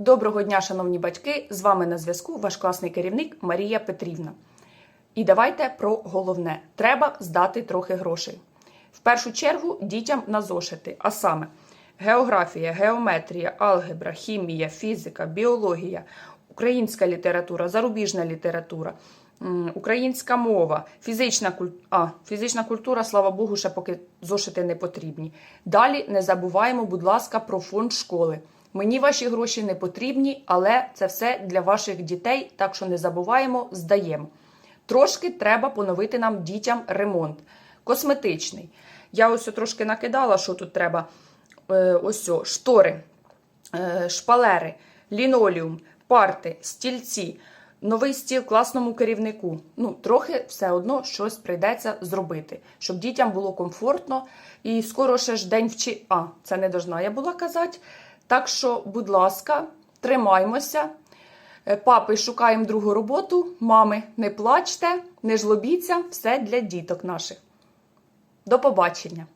Доброго дня, шановні батьки! З вами на зв'язку ваш класний керівник Марія Петрівна. І давайте про головне: треба здати трохи грошей. В першу чергу дітям на зошити, а саме географія, геометрія, алгебра, хімія, фізика, біологія, українська література, зарубіжна література, українська мова, фізична культура. А, фізична культура, слава Богу, ще поки зошити не потрібні. Далі не забуваємо, будь ласка, про фонд школи. Мені ваші гроші не потрібні, але це все для ваших дітей, так що не забуваємо, здаємо. Трошки треба поновити нам дітям ремонт. Косметичний. Я ось трошки накидала, що тут треба. Е, ось штори, е, шпалери, лінолеум, парти, стільці, новий стіл класному керівнику. Ну, трохи все одно щось прийдеться зробити, щоб дітям було комфортно. І скоро ще ж день вчи. А, це не должна я була казати. Так що, будь ласка, тримаймося. Е, Папи, шукаємо другу роботу. Мами, не плачте, не жлобіться, все для діток наших. До побачення!